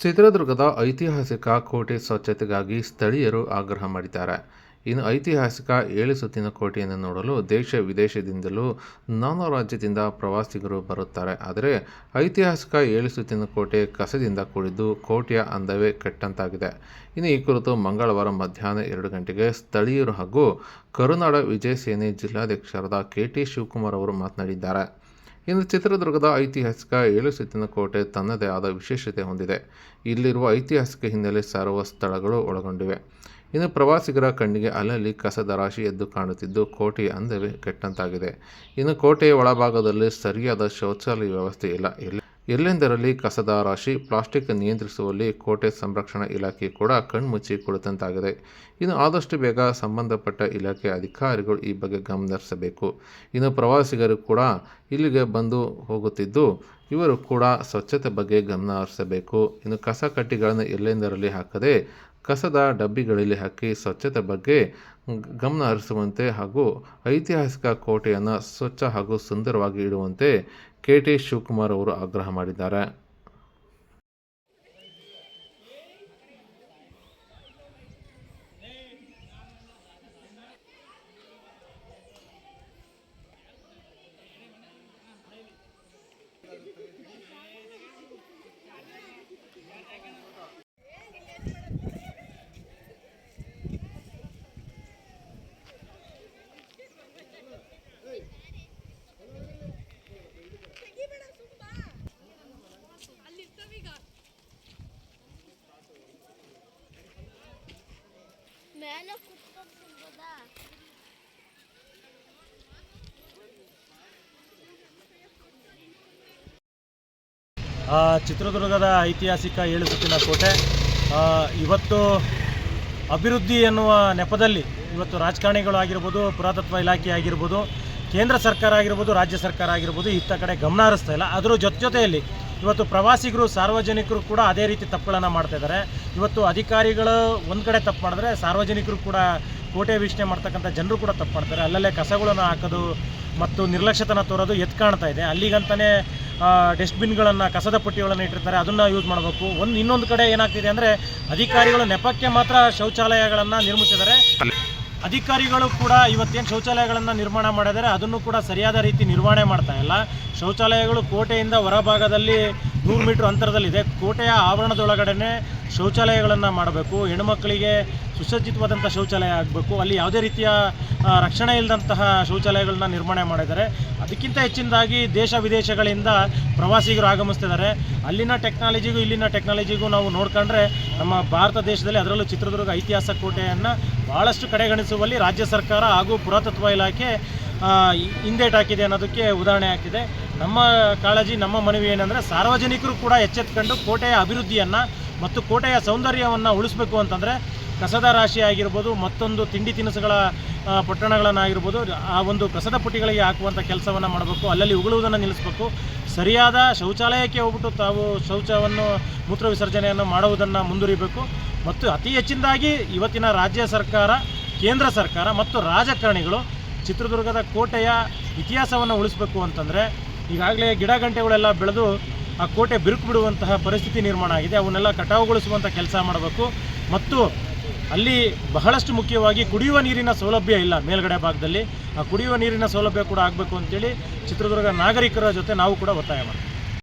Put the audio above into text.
ಚಿತ್ರದುರ್ಗದ ಐತಿಹಾಸಿಕ ಕೋಟೆ ಸ್ವಚ್ಛತೆಗಾಗಿ ಸ್ಥಳೀಯರು ಆಗ್ರಹ ಮಾಡಿದ್ದಾರೆ. ಇನ್ನು ಐತಿಹಾಸಿಕ ಏಳು ಸುತ್ತಿನ ಕೋಟೆಯನ್ನು ನೋಡಲು ದೇಶ ವಿದೇಶದಿಂದಲೂ ನಾನಾ ರಾಜ್ಯದಿಂದ ಪ್ರವಾಸಿಗರು ಬರುತ್ತಾರೆ. ಆದರೆ ಐತಿಹಾಸಿಕ ಏಳು ಸುತ್ತಿನ ಕೋಟೆ ಕಸದಿಂದ ಕೂಡಿದ್ದು ಕೋಟೆಯ ಅಂದವೇ ಕೆಟ್ಟಂತಾಗಿದೆ. ಇನ್ನು ಈ ಕುರಿತು ಮಂಗಳವಾರ ಮಧ್ಯಾಹ್ನ ಎರಡು ಗಂಟೆಗೆ ಸ್ಥಳೀಯರು ಹಾಗೂ ಕರುನಾಡ ವಿಜಯ ಸೇನೆ ಜಿಲ್ಲಾಧ್ಯಕ್ಷರಾದ ಕೆ ಟಿ ಶಿವಕುಮಾರ್ ಅವರು ಮಾತನಾಡಿದ್ದಾರೆ. ಇನ್ನು ಚಿತ್ರದುರ್ಗದ ಐತಿಹಾಸಿಕ ಏಳು ಸುತ್ತಿನ ಕೋಟೆ ತನ್ನದೇ ಆದ ವಿಶೇಷತೆ ಹೊಂದಿದೆ. ಇಲ್ಲಿರುವ ಐತಿಹಾಸಿಕ ಹಿನ್ನೆಲೆ ಸಾರುವ ಸ್ಥಳಗಳು ಒಳಗೊಂಡಿವೆ. ಇನ್ನು ಪ್ರವಾಸಿಗರ ಕಣ್ಣಿಗೆ ಅಲ್ಲಲ್ಲಿ ಕಸದ ರಾಶಿ ಎದ್ದು ಕಾಣುತ್ತಿದ್ದು ಕೋಟೆಯ ಅಂದವೇ ಕೆಟ್ಟಂತಾಗಿದೆ. ಇನ್ನು ಕೋಟೆಯ ಒಳಭಾಗದಲ್ಲಿ ಸರಿಯಾದ ಶೌಚಾಲಯ ವ್ಯವಸ್ಥೆ ಇಲ್ಲ. ಎಲ್ಲ ಎಲ್ಲೆಂದರಲ್ಲಿ ಕಸದ ರಾಶಿ, ಪ್ಲಾಸ್ಟಿಕ್ ನಿಯಂತ್ರಿಸುವಲ್ಲಿ ಕೋಟೆ ಸಂರಕ್ಷಣಾ ಇಲಾಖೆ ಕೂಡ ಕಣ್ಮುಚ್ಚಿ ಕುಳಿತಂತಾಗಿದೆ ಇನ್ನು ಆದಷ್ಟು ಬೇಗ ಸಂಬಂಧಪಟ್ಟ ಇಲಾಖೆ ಅಧಿಕಾರಿಗಳು ಈ ಬಗ್ಗೆ ಗಮನಹರಿಸಬೇಕು ಇನ್ನು ಪ್ರವಾಸಿಗರು ಕೂಡ ಇಲ್ಲಿಗೆ ಬಂದು ಹೋಗುತ್ತಿದ್ದು, ಇವರು ಕೂಡ ಸ್ವಚ್ಛತೆ ಬಗ್ಗೆ ಗಮನ ಹರಿಸಬೇಕು. ಇನ್ನು ಕಸ ಕಡ್ಡಿಗಳನ್ನು ಎಲ್ಲೆಂದರಲ್ಲಿ ಹಾಕದೆ, ಕಸದ ಡಬ್ಬಿಗಳಲ್ಲಿ ಹಾಕಿ ಸ್ವಚ್ಛತೆ ಬಗ್ಗೆ ಗಮನ ಹರಿಸುವಂತೆ ಹಾಗೂ ಐತಿಹಾಸಿಕ ಕೋಟೆಯನ್ನು ಸ್ವಚ್ಛ ಹಾಗೂ ಸುಂದರವಾಗಿ ಇಡುವಂತೆ ಕೆ ಟಿ ಶಿವಕುಮಾರ್ ಅವರು ಆಗ್ರಹ ಮಾಡಿದ್ದಾರೆ. ಮೇಲೆ ಚಿತ್ರದುರ್ಗದ ಐತಿಹಾಸಿಕ ಏಳು ಸುತ್ತಿನ ಕೋಟೆ ಇವತ್ತು ಅಭಿವೃದ್ಧಿ ಎನ್ನುವ ನೆಪದಲ್ಲಿ ಇವತ್ತು ರಾಜಕಾರಣಿಗಳು ಆಗಿರ್ಬೋದು, ಪುರಾತತ್ವ ಇಲಾಖೆ ಆಗಿರ್ಬೋದು, ಕೇಂದ್ರ ಸರ್ಕಾರ ಆಗಿರ್ಬೋದು, ರಾಜ್ಯ ಸರ್ಕಾರ ಆಗಿರ್ಬೋದು ಇತ್ತ ಕಡೆ ಗಮನ ಹರಿಸ್ತಾ ಇಲ್ಲ. ಅದರ ಜೊತೆ ಜೊತೆಯಲ್ಲಿ ಇವತ್ತು ಪ್ರವಾಸಿಗರು, ಸಾರ್ವಜನಿಕರು ಕೂಡ ಅದೇ ರೀತಿ ತಪ್ಪುಗಳನ್ನು ಮಾಡ್ತಾ ಇದ್ದಾರೆ. ಇವತ್ತು ಅಧಿಕಾರಿಗಳು ಒಂದು ಕಡೆ ತಪ್ಪು ಮಾಡಿದ್ರೆ ಸಾರ್ವಜನಿಕರು ಕೂಡ ಕೋಟೆ ವೀಕ್ಷಣೆ ಮಾಡ್ತಕ್ಕಂಥ ಜನರು ಕೂಡ ತಪ್ಪು ಮಾಡ್ತಾರೆ. ಅಲ್ಲಲ್ಲೇ ಕಸಗಳನ್ನು ಹಾಕೋದು ಮತ್ತು ನಿರ್ಲಕ್ಷ್ಯತನ ತೋರೋದು ಎದ್ದು ಕಾಣ್ತಾ ಇದೆ. ಅಲ್ಲಿಗಂತಾನೆ ಡಸ್ಟ್ಬಿನ್ಗಳನ್ನು, ಕಸದ ಪಟ್ಟಿಗಳನ್ನು ಇಟ್ಟಿರ್ತಾರೆ. ಅದನ್ನು ಯೂಸ್ ಮಾಡಬೇಕು. ಒಂದು ಇನ್ನೊಂದು ಕಡೆ ಏನಾಗ್ತಿದೆ ಅಂದರೆ ಅಧಿಕಾರಿಗಳು ನೆಪಕ್ಕೆ ಮಾತ್ರ ಶೌಚಾಲಯಗಳನ್ನು ನಿರ್ಮಿಸಿದ್ದಾರೆ. ಅಧಿಕಾರಿಗಳು ಕೂಡ ಇವತ್ತೇನು ಶೌಚಾಲಯಗಳನ್ನು ನಿರ್ಮಾಣ ಮಾಡಿದರೆ, ಅದನ್ನು ಕೂಡ ಸರಿಯಾದ ರೀತಿ ನಿರ್ವಹಣೆ ಮಾಡ್ತಾ ಇಲ್ಲ. ಶೌಚಾಲಯಗಳು ಕೋಟೆಯಿಂದ ಹೊರಭಾಗದಲ್ಲಿ ನೂರು ಮೀಟ್ರ್ ಅಂತರದಲ್ಲಿದೆ. ಕೋಟೆಯ ಆವರಣದೊಳಗಡೆ ಶೌಚಾಲಯಗಳನ್ನು ಮಾಡಬೇಕು. ಹೆಣ್ಮಕ್ಳಿಗೆ ಸುಸಜ್ಜಿತವಾದಂಥ ಶೌಚಾಲಯ ಆಗಬೇಕು. ಅಲ್ಲಿ ಯಾವುದೇ ರೀತಿಯ ರಕ್ಷಣೆ ಇಲ್ಲದಂತಹ ಶೌಚಾಲಯಗಳನ್ನ ನಿರ್ಮಾಣ ಮಾಡಿದ್ದಾರೆ. ಅದಕ್ಕಿಂತ ಹೆಚ್ಚಿನದಾಗಿ ದೇಶ ವಿದೇಶಗಳಿಂದ ಪ್ರವಾಸಿಗರು ಆಗಮಿಸ್ತಿದ್ದಾರೆ. ಅಲ್ಲಿನ ಟೆಕ್ನಾಲಜಿಗೂ ಇಲ್ಲಿನ ಟೆಕ್ನಾಲಜಿಗೂ ನಾವು ನೋಡ್ಕೊಂಡ್ರೆ ನಮ್ಮ ಭಾರತ ದೇಶದಲ್ಲಿ ಅದರಲ್ಲೂ ಚಿತ್ರದುರ್ಗ ಐತಿಹಾಸ ಕೋಟೆಯನ್ನು ಭಾಳಷ್ಟು ಕಡೆಗಣಿಸುವಲ್ಲಿ ರಾಜ್ಯ ಸರ್ಕಾರ ಹಾಗೂ ಪುರಾತತ್ವ ಇಲಾಖೆ ಹಿಂದೇಟಾಕಿದೆ ಅನ್ನೋದಕ್ಕೆ ಉದಾಹರಣೆ ಆಗ್ತಿದೆ ನಮ್ಮ ಕಾಳಜಿ, ನಮ್ಮ ಮನವಿ ಏನಂದರೆ ಸಾರ್ವಜನಿಕರು ಕೂಡ ಎಚ್ಚೆತ್ಕೊಂಡು ಕೋಟೆಯ ಅಭಿವೃದ್ಧಿಯನ್ನು ಮತ್ತು ಕೋಟೆಯ ಸೌಂದರ್ಯವನ್ನು ಉಳಿಸ್ಬೇಕು ಅಂತಂದರೆ ಕಸದ ರಾಶಿ ಆಗಿರ್ಬೋದು, ಮತ್ತೊಂದು ತಿಂಡಿ ತಿನಿಸುಗಳ ಪೊಟ್ಟಣಗಳನ್ನಾಗಿರ್ಬೋದು, ಆ ಒಂದು ಕಸದ ಪುಟ್ಟಿಗಳಿಗೆ ಹಾಕುವಂಥ ಕೆಲಸವನ್ನು ಮಾಡಬೇಕು, ಅಲ್ಲಲ್ಲಿ ಉಗುಳುವುದನ್ನು ನಿಲ್ಲಿಸಬೇಕು. ಸರಿಯಾದ ಶೌಚಾಲಯಕ್ಕೆ ಹೋಗ್ಬಿಟ್ಟು ತಾವು ಶೌಚವನ್ನು, ಮೂತ್ರ ವಿಸರ್ಜನೆಯನ್ನು ಮಾಡುವುದನ್ನು ಮುಂದುವರಿಬೇಕು. ಮತ್ತು ಅತಿ ಹೆಚ್ಚಿನದಾಗಿ ಇವತ್ತಿನ ರಾಜ್ಯ ಸರ್ಕಾರ, ಕೇಂದ್ರ ಸರ್ಕಾರ ಮತ್ತು ರಾಜಕಾರಣಿಗಳು ಚಿತ್ರದುರ್ಗದ ಕೋಟೆಯ ಇತಿಹಾಸವನ್ನು ಉಳಿಸಬೇಕು ಅಂತಂದರೆ, ಈಗಾಗಲೇ ಗಿಡ ಗಂಟೆಗಳೆಲ್ಲ ಬೆಳೆದು ಆ ಕೋಟೆ ಬಿರುಕು ಬಿಡುವಂತಹ ಪರಿಸ್ಥಿತಿ ನಿರ್ಮಾಣ ಆಗಿದೆ. ಅವನ್ನೆಲ್ಲ ಕಟಾವುಗೊಳಿಸುವಂಥ ಕೆಲಸ ಮಾಡಬೇಕು. ಮತ್ತು ಅಲ್ಲಿ ಬಹಳಷ್ಟು ಮುಖ್ಯವಾಗಿ ಕುಡಿಯುವ ನೀರಿನ ಸೌಲಭ್ಯ ಇಲ್ಲ ಮೇಲ್ಗಡೆ ಭಾಗದಲ್ಲಿ. ಆ ಕುಡಿಯುವ ನೀರಿನ ಸೌಲಭ್ಯ ಕೂಡ ಆಗಬೇಕು ಅಂತೇಳಿ ಚಿತ್ರದುರ್ಗ ನಾಗರಿಕರ ಜೊತೆ ನಾವು ಕೂಡ ಒತ್ತಾಯ ಮಾಡ್ತೀವಿ.